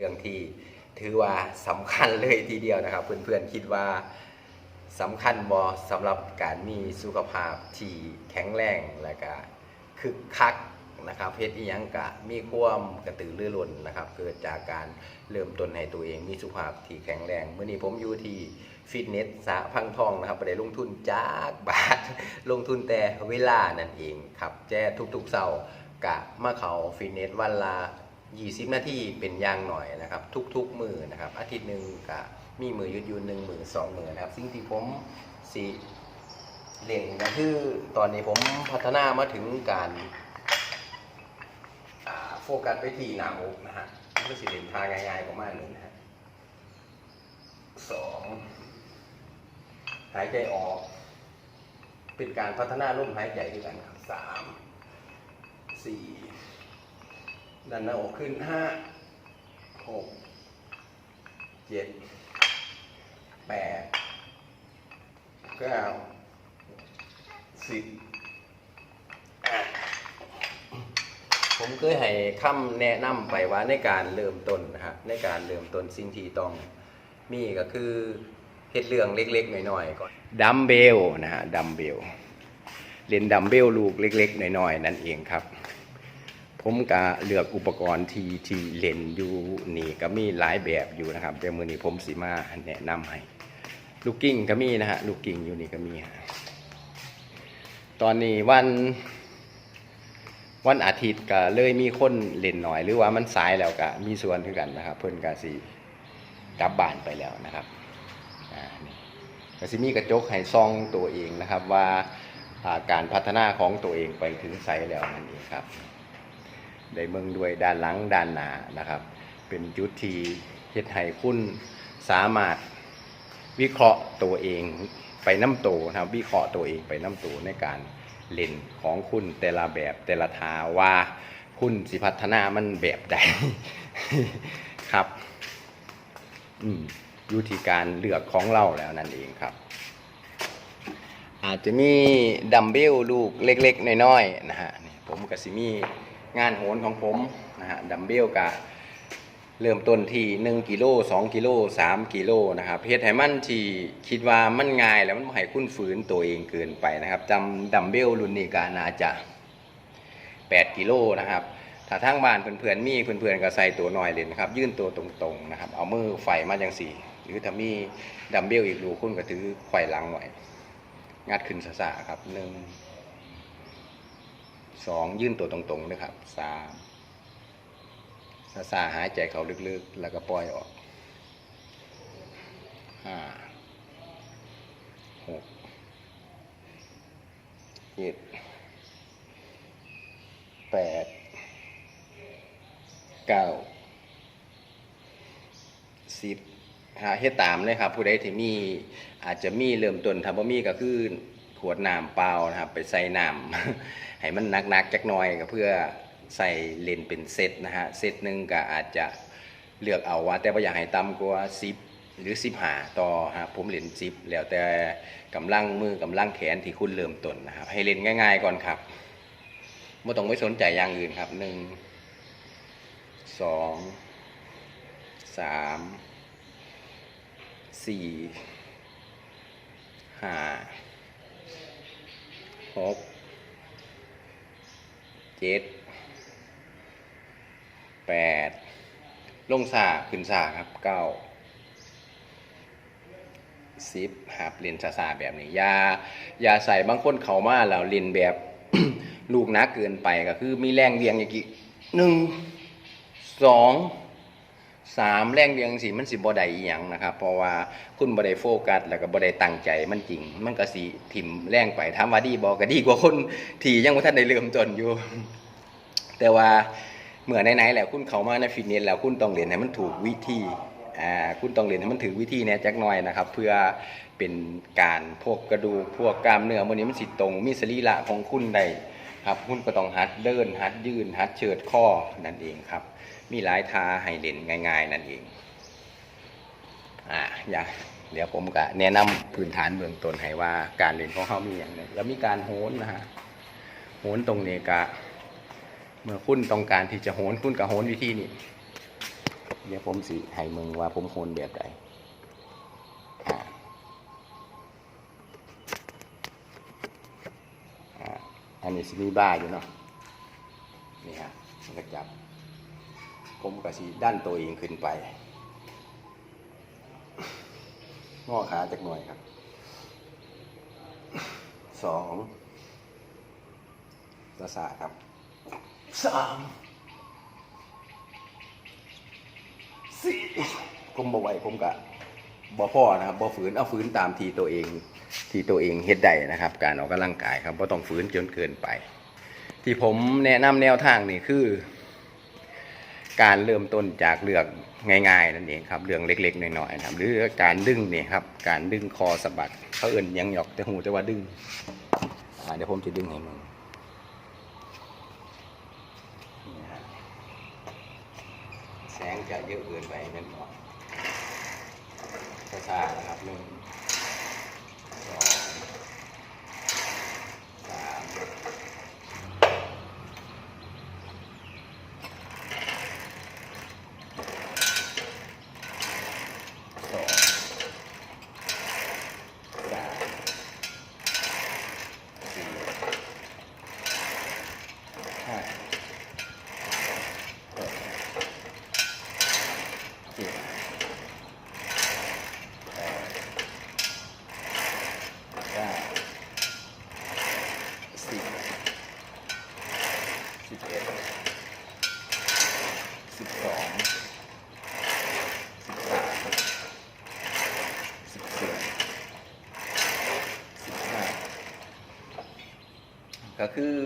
เรื่องที่ถือว่าสำคัญเลยทีเดียวนะครับ เพื่อนๆคิดว่าสำคัญบอสำหรับการมีสุขภาพที่แข็งแรงและก็คึกคักนะครับเพชรอียังกะมีความกระตือรือร้นนะครับ เกิดจากการเริ่มต้นให้ตัวเองมีสุขภาพที่แข็งแรงเมื่อนี้ผมอยู่ที่ฟิตเนสสะพังทองนะครับไปได้ลงทุนจากบาท ลงทุนแต่เวลานั่นเองครับแจ้ทุกๆเสาร์กะมาเขาฟิตเนสวันละ 20 นาทีเป็นยางหน่อยนะครับ ทุกๆมือนะครับ อาทิตย์หนึ่งก็มีมือยุดยืนหนึ่งมือสองมือนะครับ สิ่งที่ผมสิเล่งก็คือตอนนี้ผมพัฒนามาถึงการโฟกัสไปที่หน้าอกนะฮะก็สิเล่นทางง่ายๆประมาณนี้นะฮะสองหายใจออก เป็นการพัฒนาลมหายใจด้วยกันครับสามสี่ ดันหน้าอกขึ้นห้าหกเจ็ดแปดเก้าสิบผมเคยให้คำแนะนำไปว่าในการเริ่มต้นนะฮะในการเริ่มต้นสิ่งที่ต้องมีก็คือเฮ็ดเรื่องเล็ก ๆ หน่อย ๆ ก่อนดัมเบลนะฮะดัมเบลเล่นดัมเบลลูกเล็ก ๆ หน่อย ๆ นั่นเองครับ ผมก็เลือกอุปกรณ์ที่ที่เล่นอยู่นี่ก็มีหลายแบบอยู่นะครับเดี๋ยวมือนี้ผมสิมาแนะนำให้ลูกกิ้งก็มีนะฮะลูกกิ้งอยู่นี่ก็มีตอนนี้วัน วันอาทิตย์ก็เลยมีคนเล่นหน่อย หรือว่ามันสายแล้วก็มีส่วนคือกันนะครับ เพิ่นก็สิกลับบ้านไปแล้วนะครับอ่านี่ก็สิมีกระจกให้ซองตัวเองนะครับว่าอ่าการพัฒนาของตัวเองไปถึงไซส์แล้วนั่นเองครับ ได้เมืองด้วยด้านหลังด้านหน้านะครับ เป็นจุดที่เฮ็ดให้คุณสามารถวิเคราะห์ตัวเองไปน้ำโตวนะครับวิเคราะห์ตัวเองไปน้ำโตวในการเล่นของคุณแต่ละแบบแต่ละทาว่าคุณสิพัฒนามันแบบใดครับอืมอยู่ที่การเลือกของเราแล้วนั่นเองครับ อาจจะมีดัมเบลลูกเล็กๆน้อยๆนะฮะผมกับซิมี งานโหนของผมนะฮะดัมเบลกะเริ่มต้นที่ 1กิโล2กิโล3กิโลนะครับเฮ็ดให้มันที่คิดว่ามันง่ายแล้วมันบ่ให้คุ้นฝืนตัวเองเกินไปนะครับจำดัมเบลรุ่นนี้ก็น่าจะ 8กิโลนะครับถ้าทางบ้านเพื่อนๆมีเพื่อนๆก็ใส่ตัวน้อยเลยนะครับ ยื่นตัวตรงๆนะครับ เอามือไฟมาจังสี่ หรือถ้ามีดัมเบลอีกรูคุณก็ถือไขว่หลังไว้งัดขึ้นซาๆครับหนึ่ง สองยื่นตัวตรงๆนะครับสามซาๆหายใจเขาลึกๆ แล้วก็ปล่อยออกห้าหกเจ็ดแปดเก้าสิบหาเฮ็ดตามเลยครับ ผู้ใดที่มีอาจจะมีเริ่มต้นถ้าบ่มีก็คือ ขวดน้ำเปล่านะครับ ไปใส่น้ำให้มันหนักๆจักหน่อยก็เพื่อใส่เลนเป็นเซตนะฮะเซตหนึ่งก็อาจจะเลือกเอาว่า แต่ว่าอยากให้ต่ำกว่า10หรือ15ต่อฮะผมเล่น10แล้วแต่กำลังมือกำลังแขนที่คุณเริ่มต้นนะครับ ให้เล่นง่าย ๆก่อนครับไม่ต้องไปสนใจอย่างอื่นครับหนึ่งสองสามสี่ห้า หกเจ็ดแปดลงซาขึ้นซาครับเก้าสิบหับเรียนซาซาแบบนี้ยาอย่าใส่บางคนเขามาแล้วเรียนแบบลูกนักเกินไปก็คือมีแรงเวียงอย่างกี่หนึ่งสอง สามแรงเรียงสีมันสิบ่ได้อีหยังนะครับ เพราะว่าคุณบ่ได้โฟกัสแล้วก็บ่ได้ตั้งใจมันจริง มันก็สิถิ่มแรงไปถามว่าดีบ่ก็ดีกว่าคนที่ยังบ่ทันได้เริ่มต้นอยู่ แต่ว่าเมื่อไหนๆแล้วคุณเข้ามาในฟิตเนสแล้วคุณต้องเรียนให้มันถูกวิธีอ่าคุณต้องเรียนให้มันถือวิธีแหน่จักหน่อยนะครับ เพื่อเป็นการพวกกระดูกพวกกล้ามเนื้อมื้อนี้มันสิตรงมีสรีระของคุณได้ครับคุณก็ต้องหัดเดินหัดยืนหัดเชิดข้อนั่นเองครับ มีหลายทาให้เล่นง่าย ๆ นั่นเองอ่าอย่าเดี๋ยวผมก็แนะนำพื้นฐานเบื้องต้นให้ว่าการเล่นของเขามีอย่างไรแล้วมีการโหนนะฮะโหนตรงนี้ก็เมื่อคุณต้องการที่จะโหนคุณก็โหนวิธีนี้เดี๋ยวผมสิให้มึงว่าผมโคนแบบใดอ่าอ่าอันนี้สิมีบ้าอยู่เนาะนี่ฮะมันก็จับ ผมก็สิด้านตัวเองขึ้นไปงอขาจากหน่อยครับสองประสาทครับสามสี่ผมบ่ไหวผมกะบ่พ่อนะครับบ่ฝืนเอาฝืนตามทีตัวเอง ที่ตัวเองเฮ็ดได้นะครับ การออกกำลังกายครับบ่ต้องฝืนจนเกินไป ที่ผมแนะนำแนวทางนี่คือ การเริ่มต้นจากเรื่องง่ายๆนั่นเองครับเรื่องเล็กๆน้อยๆนะครับหรือการดึงเนี่ยครับการดึงคอสะบัดเขาเอื่นยังหยอกแต่หูแต่ว่าดึงเดี๋ยวผมจะดึงให้มึงแสงจะเยอะเกินไปนั่นก่อนช้าๆนะครับหนึ่งสองสามสองสามสี่ห้าหกเจ็ดแปดเก้าสิบสิบ เอ็ดสิบสองสิบสามสิบสี่สิบห้าก็คือ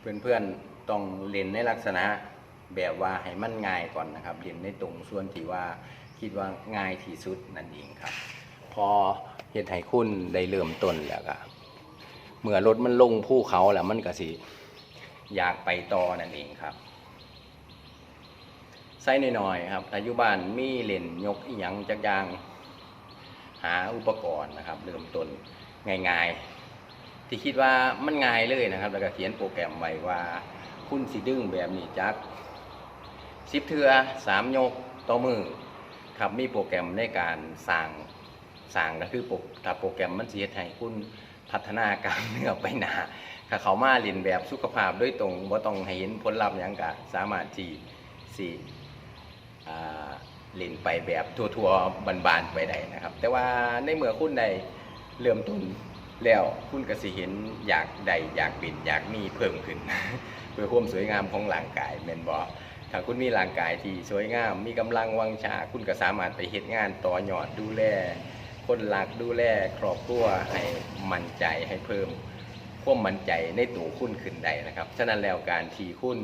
เพื่อนๆต้องเล่นในลักษณะแบบว่าให้มันง่ายก่อนนะครับเล่นในตรงส่วนที่ว่าคิดว่าง่ายที่สุดนั่นเองครับ พอเฮ็ดให้คุณได้เริ่มต้นแล้วก็ เมื่อรถมันลงภูเขาแล้วมันก็สิอยากไปต่อนั่นเองครับใส่น้อยๆครับปัจจุบันมีเล่นยกอีหยังจักยางหาอุปกรณ์นะครับเริ่มต้นง่ายๆ ที่คิดว่ามันง่ายเลยนะครับ แล้วก็เขียนโปรแกรมไว้ว่าคุณสิดึงแบบนี้จักสิบเทือสามยกต่อมือครับมีโปรแกรมในการสร้างสร้างก็คือโปรถ้าโปรแกรมมันเฮ็ดให้คุณ พัฒนากล้ามเนื้อไปหนาถ้าเขามาเรียนแบบสุขภาพโดยตรงว่าต้องให้เห็นผลลัพธ์อย่างกะสามารถที่สิอ่เล่นไปแบบทั่วๆบานๆไปได้นะครับ แต่ว่าในเมื่อคุณได้เริ่มต้นแล้วคุณก็สิเห็นอยากใดอยากเป็นอยากมีเพิ่มขึ้น เพื่อความสวยงามของร่างกายแมนบ่ถ้าคุณมีร่างกายที่สวยงาม มีกำลังวังชา คุณก็สามารถไปเฮ็ดงานต่อยอดดูแล คนหลักดูแลครอบครัวให้มั่นใจให้เพิ่มความมั่นใจในตัวคุณขึ้นได้นะครับ ฉะนั้นแล้วการที่คุณ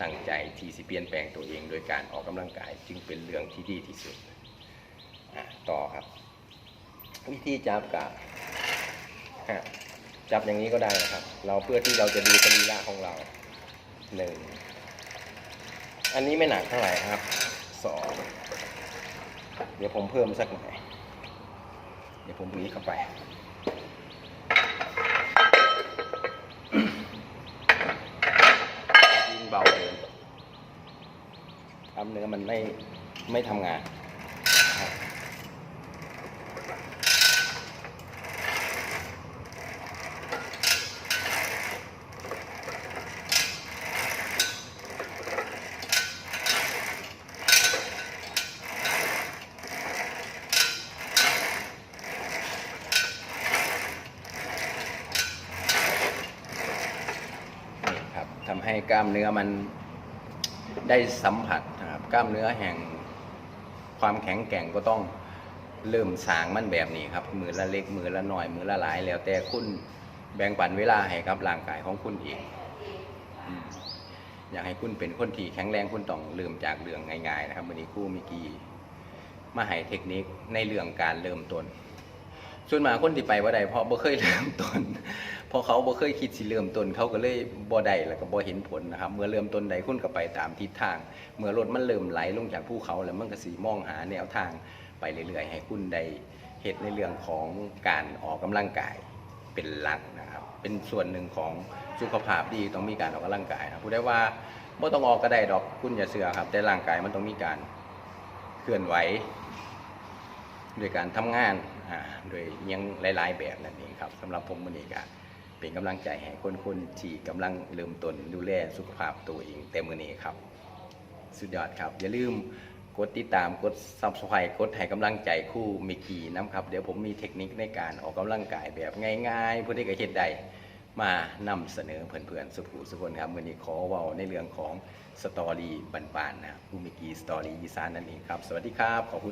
ตั้งใจที่สิเปลี่ยนแปลงตัวเอง โดยการออกกำลังกายจึงเป็นเรื่องที่ดีที่สุดต่อครับ วิธีจับกับจับอย่างนี้ก็ได้นะครับ เราเพื่อที่เราจะดูสรีระของเราหนึ่งอันนี้ไม่หนักเท่าไหร่ครับสองเดี๋ยวผมเพิ่มสักหน่อย เดี๋ยวผมบีบเข้าไปยิ่งเบาเลยกล้ามเนื้อมันไม่ไม่ทำงาน กล้ามเนื้อมันได้สัมผัสนะครับกล้ามเนื้อแห่งความแข็งแกร่งก็ต้องเริ่มสางมันแบบนี้ครับ มือละเล็กมือละหน้อย มือละหลาย แล้วแต่คุณแบ่งปันเวลาให้กับร่างกายของคุณเองอยากให้คุณเป็นคนที่แข็งแรงคุณต้องเริ่มจากเรื่องง่ายๆนะครับวันนี้คู่มิกีมาให้เทคนิคในเรื่องการเริ่มต้น ส่วนมากคนที่ไปว่าใดเพราะบ่เคยเริ่มต้นเพราะเขาบ่เคยคิดสิเริ่มต้นเขาก็เลยบ่ได้แล้วก็บ่เห็นผลนะครับ เมื่อเริ่มต้นใดคุณก็ไปตามทิศทาง เมื่อรถมันเริ่มไหลลงจากภูเขาแล้วมันก็สิมองหาแนวทางไปเรื่อยๆ ให้คุณได้เฮ็ดในเรื่องของการออกกำลังกายเป็นหลักนะครับ เป็นส่วนหนึ่งของสุขภาพดีต้องมีการออกกำลังกายนะผู้ได้ว่าบ่ต้องออกก็ได้ดอกคุณอย่าเชื่อครับ แต่ร่างกายมันต้องมีการเคลื่อนไหวด้วยการทำงาน โดยยังหลาย ๆ แบบนั่นเองครับสำหรับผมมื้อนี้ก็เป็นกำลังใจให้คนคนๆที่กำลังเริ่มต้นดูแลสุขภาพตัวเองแต่มือนี้ครับ สุดยอดครับ อย่าลืมกดติดตามกด subscribe กดให้กำลังใจคู่มิกกี้น้ำครับเดี๋ยวผมมีเทคนิคในการออกกำลังกายแบบง่ายๆผู้ที่กระเฮ็ดได้มานำเสนอเพื่อนๆสุขูสุคนครับวันนี้ขอเว้าในเรื่องของสตอรี่บานๆนะครับคู่มิกกี้สตอรี่อีสานนั่นเองครับ สวัสดีครับขอบคุณ